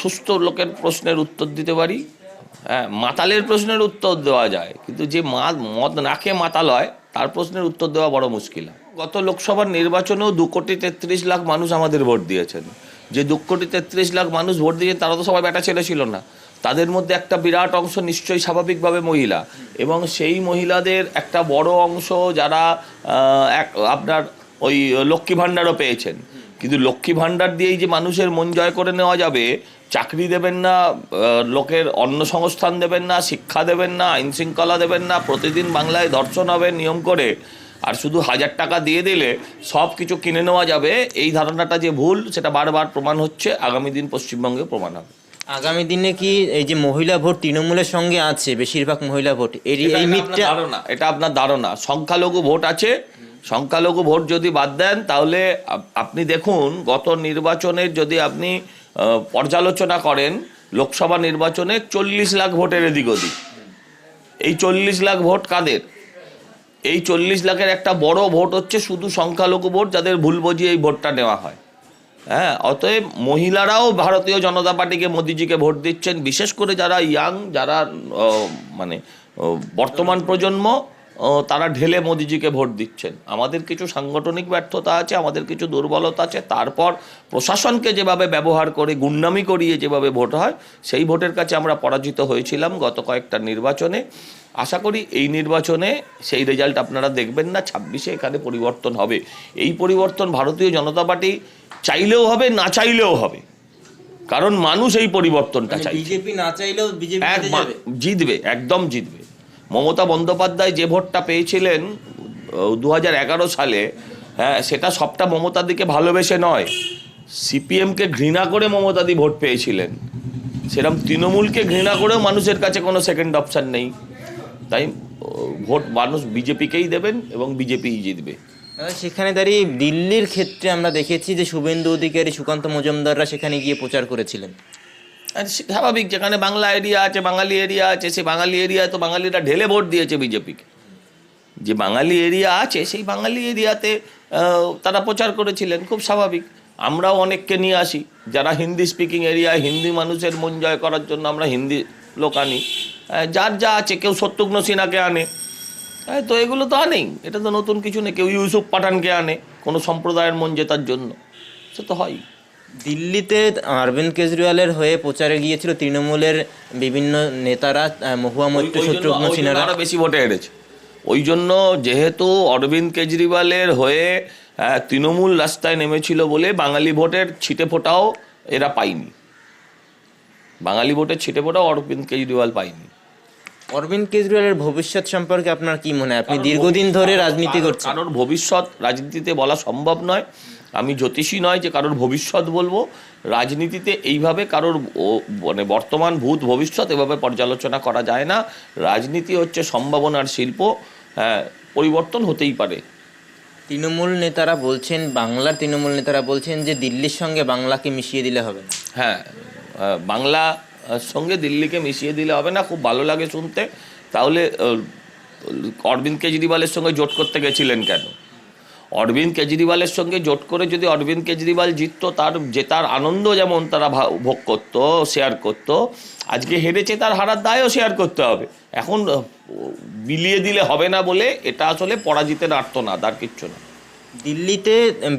সুস্থ লোকের প্রশ্নের উত্তর দিতে পারি। হ্যাঁ মাতালের প্রশ্নের উত্তর দেওয়া যায়, কিন্তু যে মদ না খেয়ে মাতাল হয়, তার প্রশ্নের উত্তর দেওয়া বড় মুশকিল। গত লোকসভার নির্বাচনেও দু কোটি তেত্রিশ লাখ মানুষ আমাদের ভোট দিয়েছেন। যে দু কোটি তেত্রিশ লাখ মানুষ ভোট দিয়েছেন, তারা তো সবাই বেটা ছেলে ছিল না। তাদের মধ্যে একটা বিরাট অংশ নিশ্চয়ই স্বাভাবিকভাবে মহিলা, এবং সেই মহিলাদের একটা বড় অংশ যারা এক, আপনার ওই লক্ষ্মী ভাণ্ডারও পেয়েছেন। কিন্তু লক্ষ্মী ভাণ্ডার দিয়েই যে মানুষের মন জয় করে নেওয়া যাবে চাকরি দেবেন না লোকের অন্ন সংস্থান দেবেন না শিক্ষা দেবেন না আইন শৃঙ্খলা দেবেন না প্রতিদিন বাংলায় ধর্ষণ হবে নিয়ম করে আর শুধু হাজার টাকা দিয়ে দিলে সব কিছু কিনে নেওয়া যাবে এই ধারণাটা যে ভুল সেটা বারবার প্রমাণ হচ্ছে আগামী দিন পশ্চিমবঙ্গে প্রমাণ হবে। আগামী দিনে কি এই যে মহিলা ভোট তৃণমূলের সঙ্গে আছে বেশিরভাগ মহিলা ভোট এটা এই মিথটা ধারণা এটা আপনার ধারণা। সংখ্যালঘু ভোট আছে সংখ্যালঘু ভোট যদি বাদ দেন, তাহলে আপনি দেখুন, গত নির্বাচনের যদি আপনি পর্যালোচনা করেন, লোকসভা নির্বাচনে চল্লিশ লাখ ভোটের এদিক ওদিক। এই চল্লিশ লাখ ভোট কাদের? এই চল্লিশ লাখের একটা বড় ভোট হচ্ছে শুধু সংখ্যালঘু ভোট, যাদের ভুল বুঝিয়ে এই ভোটটা নেওয়া হয়। হ্যাঁ অতএব মহিলারাও ভারতীয় জনতা পার্টিকে মোদিজিকে ভোট দিচ্ছেন, বিশেষ করে যারা ইয়াং, যারা মানে বর্তমান প্রজন্ম তারা ঢেলে মোদিজিকে ভোট দিচ্ছেন। আমাদের কিছু সাংগঠনিক ব্যর্থতা আছে আমাদের কিছু দুর্বলতা আছে। তারপর প্রশাসনকে যেভাবে ব্যবহার করে গুন্ডামি করিয়ে যেভাবে ভোট হয় সেই ভোটের কাছে আমরা পরাজিত হয়েছিলাম গত কয়েকটা নির্বাচনে। আশা করি এই নির্বাচনে সেই রেজাল্ট আপনারা দেখবেন না ছাব্বিশে এখানে পরিবর্তন হবে। এই পরিবর্তন ভারতীয় জনতা পার্টি চাইলেও হবে না চাইলেও হবে। কারণ মানুষ এই পরিবর্তনটা চাই বিজেপি না চাইলেও বিজেপি জিতবে একদম জিতবে। মমতা বন্দ্যোপাধ্যায় যে ভোটটা পেয়েছিলেন দু সালে হ্যাঁ সেটা সবটা মমতার দিকে ভালোবেসে নয়। সিপিএমকে ঘৃণা করে মমতাদি ভোট পেয়েছিলেন। সেরকম তৃণমূলকে ঘৃণা করেও মানুষের কাছে কোনো সেকেন্ড অপশান নেই। তাই ভোট মানুষ বিজেপিকেই দেবেন এবং বিজেপিই জিতবে। সেখানে দাঁড়িয়ে দিল্লির ক্ষেত্রে আমরা দেখেছি যে শুভেন্দু অধিকারী, সুকান্ত মজুমদাররা সেখানে গিয়ে প্রচার করেছিলেন। স্বাভাবিক যেখানে বাংলা এরিয়া আছে, বাঙালি এরিয়া আছে সেই বাঙালি এরিয়ায় তো বাঙালিরা ঢেলে ভোট দিয়েছে বিজেপিকে। যে বাঙালি এরিয়া আছে, সেই বাঙালি এরিয়াতে তারা প্রচার করেছিলেন, খুব স্বাভাবিক। আমরাও অনেককে নিয়ে আসি। যারা হিন্দি স্পিকিং এরিয়ায় হিন্দি মানুষের মন জয় করার জন্য আমরা হিন্দি লোক আনি। যার যা আছে, কেউ সত্যঘ্ন সিনহাকে আনে। তো এগুলো তো আনেই। এটা তো নতুন কিছু নেই কেউ ইউসুফ পাঠানকে আনে কোনো সম্প্রদায়ের মন জেতার জন্য। সে তো হয়। দিল্লিতে অরবিন্দ কেজরিওয়ালের হয়ে প্রচারে গিয়েছিল তৃণমূলের বিভিন্ন নেতারা মহুয়া মৈত্র শত্রুঘ্ন আরও বেশি ভোটে হেরেছে। ওই জন্য যেহেতু অরবিন্দ কেজরিওয়ালের হয়ে তৃণমূল রাস্তায় নেমেছিল বলে বাঙালি ভোটের ছিটে ফোটাও এরা পায়নি। বাঙালি ভোটের ছিটে ফোটাও অরবিন্দ কেজরিওয়াল পায়নি। অরবিন্দ কেজরিওয়ালের ভবিষ্যৎ সম্পর্কে আপনার কি মনে হয়? আপনি দীর্ঘদিন ধরে রাজনীতি করছেন। কারোর ভবিষ্যৎ রাজনীতিতে বলা সম্ভব নয়। আমি জ্যোতিষী নয় যে কারোর ভবিষ্যৎ বলব। রাজনীতিতে এইভাবে কারোর মানে বর্তমান ভূত ভবিষ্যৎ এভাবে পর্যালোচনা করা যায় না। রাজনীতি হচ্ছে সম্ভাবনার শিল্প। হ্যাঁ পরিবর্তন হতেই পারে। তৃণমূল নেতারা বলছেন বাংলার তৃণমূল নেতারা বলছেন যে দিল্লির সঙ্গে বাংলাকে মিশিয়ে দিলে হবে। হ্যাঁ বাংলা সঙ্গে দিল্লিকে মিশিয়ে দিলে হবে না, খুব ভালো লাগে শুনতে। তাহলে অরবিন্দ কেজরিওয়ালের সঙ্গে জোট করতে গেছিলেন কেন? অরবিন্দ কেজরিওয়ালের সঙ্গে জোট করে যদি অরবিন্দ কেজরিওয়াল জিততো, তার জেতার আনন্দ যেমন তারা ভোগ করতো শেয়ার করতো, আজকে হেরেছে তার হারার দায়ও শেয়ার করতে হবে। এখন বিলিয়ে দিলে হবে না বলে এটা আসলে পরাজিতের আর্তনাদ, আর কিচ্ছু না। দিল্লিতে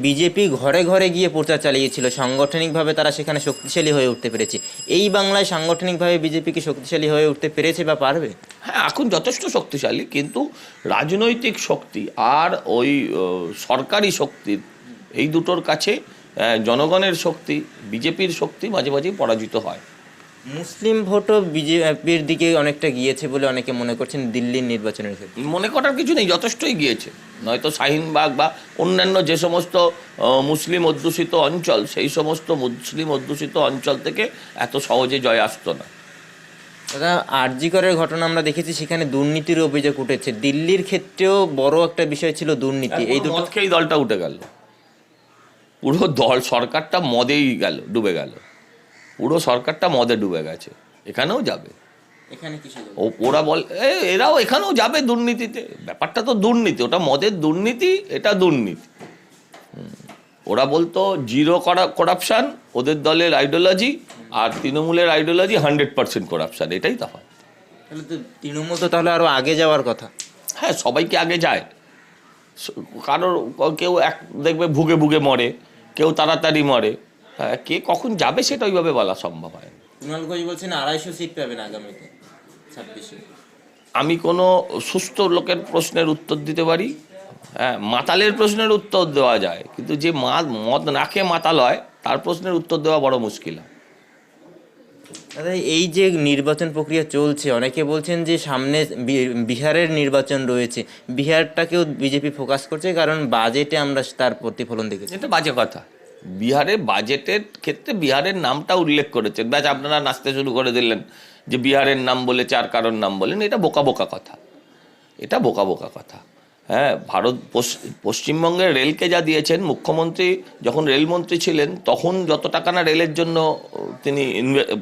বিজেপি ঘরে ঘরে গিয়ে প্রচার চালিয়েছিল। সাংগঠনিকভাবে তারা সেখানে শক্তিশালী হয়ে উঠতে পেরেছে। এই বাংলায় সাংগঠনিকভাবে বিজেপি কি শক্তিশালী হয়ে উঠতে পেরেছে বা পারবে? হ্যাঁ এখন যথেষ্ট শক্তিশালী, কিন্তু রাজনৈতিক শক্তি আর ওই সরকারি শক্তির এই দুটোর কাছে জনগণের শক্তি, বিজেপির শক্তি মাঝে মাঝেই পরাজিত হয়। মুসলিম ভোটও বিজেপির দিকে অনেকটা গিয়েছে বলে অনেকে মনে করছেন দিল্লির নির্বাচনের ক্ষেত্রে। মনে করার কিছু নেই যথেষ্টই গিয়েছে। নয়তো শাহিনবাগ বা অন্যান্য যে সমস্ত মুসলিম অধ্যুষিত অঞ্চল সেই সমস্ত মুসলিম অধ্যুষিত অঞ্চল থেকে এত সহজে জয় আসতো না। দাদা আরজিকরের ঘটনা আমরা দেখেছি সেখানে দুর্নীতির অভিযোগ উঠেছে। দিল্লির ক্ষেত্রেও বড় একটা বিষয় ছিল দুর্নীতি। এই দুটো দলটা উঠে গেল। পুরো দল সরকারটা মদেই গেল ডুবে গেল। পুরো সরকারটা মদে ডুবে গেছে। এখানেও যাবে। এখানে ও ওরা বল এরাও এখানেও যাবে দুর্নীতিতে। ব্যাপারটা তো দুর্নীতি ওটা মদের দুর্নীতি এটা দুর্নীতি। ওরা বলতো জিরো করাপশন ওদের দলের আইডিওলজি আর তৃণমূলের আইডিওলজি হান্ড্রেড পার্সেন্ট করাপশান এটাই তফাৎ তাহলে তো তৃণমূল তো তাহলে আরও আগে যাওয়ার কথা। হ্যাঁ সবাইকে আগে যায়। কারোর কেউ এক দেখবে ভুগে ভুগে মরে কেউ তাড়াতাড়ি মরে। কে কখন যাবে সেটা ওইভাবে বলা সম্ভব হয়। কুণাল ঘোষ বলছেন আড়াইশো সিট পাবেন আগামীতে ছাব্বিশে। আমি কোনো সুস্থ লোকের প্রশ্নের উত্তর দিতে পারি? হ্যাঁ মাতালের প্রশ্নের উত্তর দেওয়া যায় কিন্তু যে মা মদ না খেয়ে মাতাল হয় তার প্রশ্নের উত্তর দেওয়া বড় মুশকিল হয়। দাদা এই যে নির্বাচন প্রক্রিয়া চলছে অনেকে বলছেন যে সামনে বিহারের নির্বাচন রয়েছে। বিহারটাকেও বিজেপি ফোকাস করছে কারণ বাজেটে আমরা তার প্রতিফলন দেখেছি। এটা বাজে কথা। বিহারে বাজেটের ক্ষেত্রে বিহারের নামটা উল্লেখ করেছেন। ব্যাস, আপনারা নাচতে শুরু করে দিলেন যে বিহারের নাম বলে চার কারোর নাম বলেন, এটা বোকা বোকা কথা। এটা বোকা বোকা কথা। হ্যাঁ ভারত পশ্চিমবঙ্গের রেলকে যা দিয়েছেন, মুখ্যমন্ত্রী যখন রেলমন্ত্রী ছিলেন, তখন যত টাকা না রেলের জন্য তিনি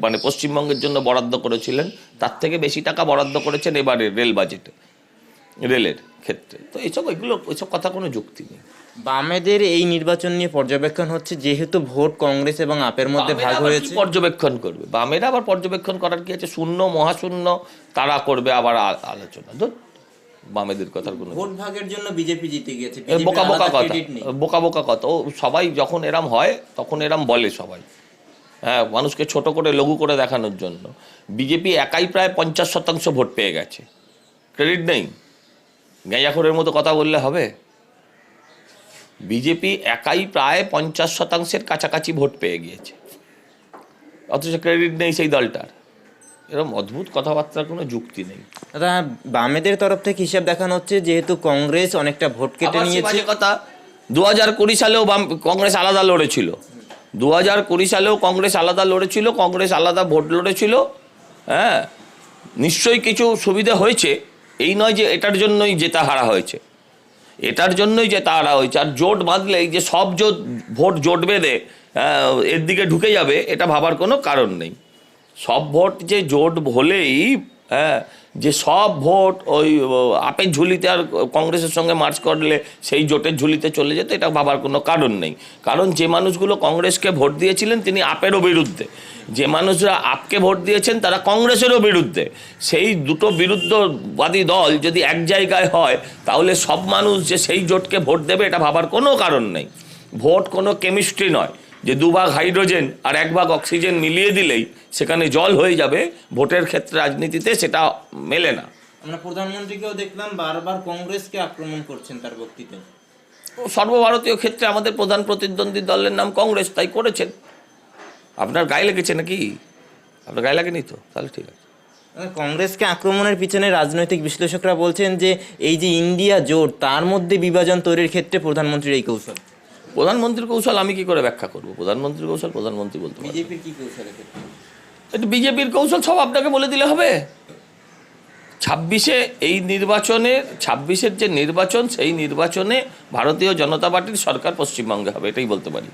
মানে পশ্চিমবঙ্গের জন্য বরাদ্দ করেছিলেন, তার থেকে বেশি টাকা বরাদ্দ করেছেন এবারে রেল বাজেটে, রেলের ক্ষেত্রে। তো এইসব এগুলো ওইসব কথা কোনো যুক্তি নেই। বামেদের এই নির্বাচন নিয়ে পর্যবেক্ষণ হচ্ছে যেহেতু ভোট কংগ্রেস এবং আপের মধ্যে ভাগ হয়েছে। পর্যবেক্ষণ করবে? বামেরা আবার পর্যবেক্ষণ করার কি আছে? শূন্য মহাশূন্য তারা করবে আবার আলোচনা। ধুর, বামেদের কথার কোনো ভোট ভাগের জন্য বিজেপি জিতে গেছে বোকা বোকা কথা। বোকা বোকা কথা। ও সবাই যখন এরম হয় তখন এরম বলে সবাই। হ্যাঁ মানুষকে ছোট করে লঘু করে দেখানোর জন্য। বিজেপি একাই প্রায় পঞ্চাশ শতাংশ ভোট পেয়ে গেছে। ক্রেডিট নেই। গাঁজাখোরের মতো কথা বললে হবে? বিজেপি একাই প্রায় পঞ্চাশ শতাংশের কাছাকাছি ভোট পেয়ে গিয়েছে। অথচ ক্রেডিট নেই সেই দলটার। এরকম অদ্ভুত কথাবার্তার কোনো যুক্তি নেই। দাদা বামেদের তরফ থেকে হিসাব দেখানো হচ্ছে যেহেতু কংগ্রেস অনেকটা ভোট কেটে নিয়েছে। কথা। দু হাজার কুড়ি সালেও বাম কংগ্রেস আলাদা লড়েছিল। দু হাজার কুড়ি সালেও কংগ্রেস আলাদা লড়েছিল কংগ্রেস আলাদা ভোট লড়েছিল। হ্যাঁ নিশ্চয়ই কিছু সুবিধা হয়েছে। এই নয় যে এটার জন্যই জেতা হারা হয়েছে। এটার জন্যই যে তারা হয়েছে আর জোট বাঁধলেই যে সব জোট, ভোট জোট বেঁধে এর দিকে ঢুকে যাবে, এটা ভাবার কোনো কারণ নেই। সব ভোট যে জোট হলেই হ্যাঁ যে সব ভোট ওই আপের ঝুলিতে আর কংগ্রেসের সঙ্গে মার্চ করলে সেই জোটের ঝুলিতে চলে যেত, এটা ভাবার কোনো কারণ নেই। কারণ যে মানুষগুলো কংগ্রেসকে ভোট দিয়েছিলেন তিনি আপেরও বিরুদ্ধে। যে মানুষরা আপকে ভোট দিয়েছেন তারা কংগ্রেসেরও বিরুদ্ধে। সেই দুটো বিরুদ্ধবাদী দল যদি এক জায়গায় হয়, তাহলে সব মানুষ যে সেই জোটকে ভোট দেবে, এটা ভাবার কোনো কারণ নেই। ভোট কোনো কেমিস্ট্রি নয়। যে দুভাগ হাইড্রোজেন আর এক ভাগ অক্সিজেন মিলিয়ে দিলেই সেখানে জল হয়ে যাবে ভোটের ক্ষেত্রে রাজনীতিতে সেটা মেলে না। আমরা প্রধানমন্ত্রীকেও দেখলাম বারবার কংগ্রেসকে আক্রমণ করছেন তার বক্তৃতায়। সর্বভারতীয় ক্ষেত্রে আমাদের প্রধান প্রতিদ্বন্দ্বী দলের নাম কংগ্রেস তাই করেছেন। আপনার গায়ে লেগেছে নাকি? আপনার গায়ে লাগেনি তো? তাহলে ঠিক আছে। কংগ্রেসকে আক্রমণের পিছনে রাজনৈতিক বিশ্লেষকরা বলছেন যে এই যে ইন্ডিয়া জোট তার মধ্যে বিভাজন তৈরির ক্ষেত্রে প্রধানমন্ত্রীর এই কৌশল। প্রধানমন্ত্রীর কৌশল আমি কি করে ব্যাখ্যা করব? প্রধানমন্ত্রীর কৌশল প্রধানমন্ত্রী বলতে বিজেপির কি কৌশল এটা বিজেপির কৌশল সব আপনাকে বলে দিলে হবে। ছাব্বিশে এই নির্বাচনের ছাব্বিশের যে নির্বাচন সেই নির্বাচনে ভারতীয় জনতা পার্টির সরকার পশ্চিমবঙ্গে হবে এটাই বলতে পারি।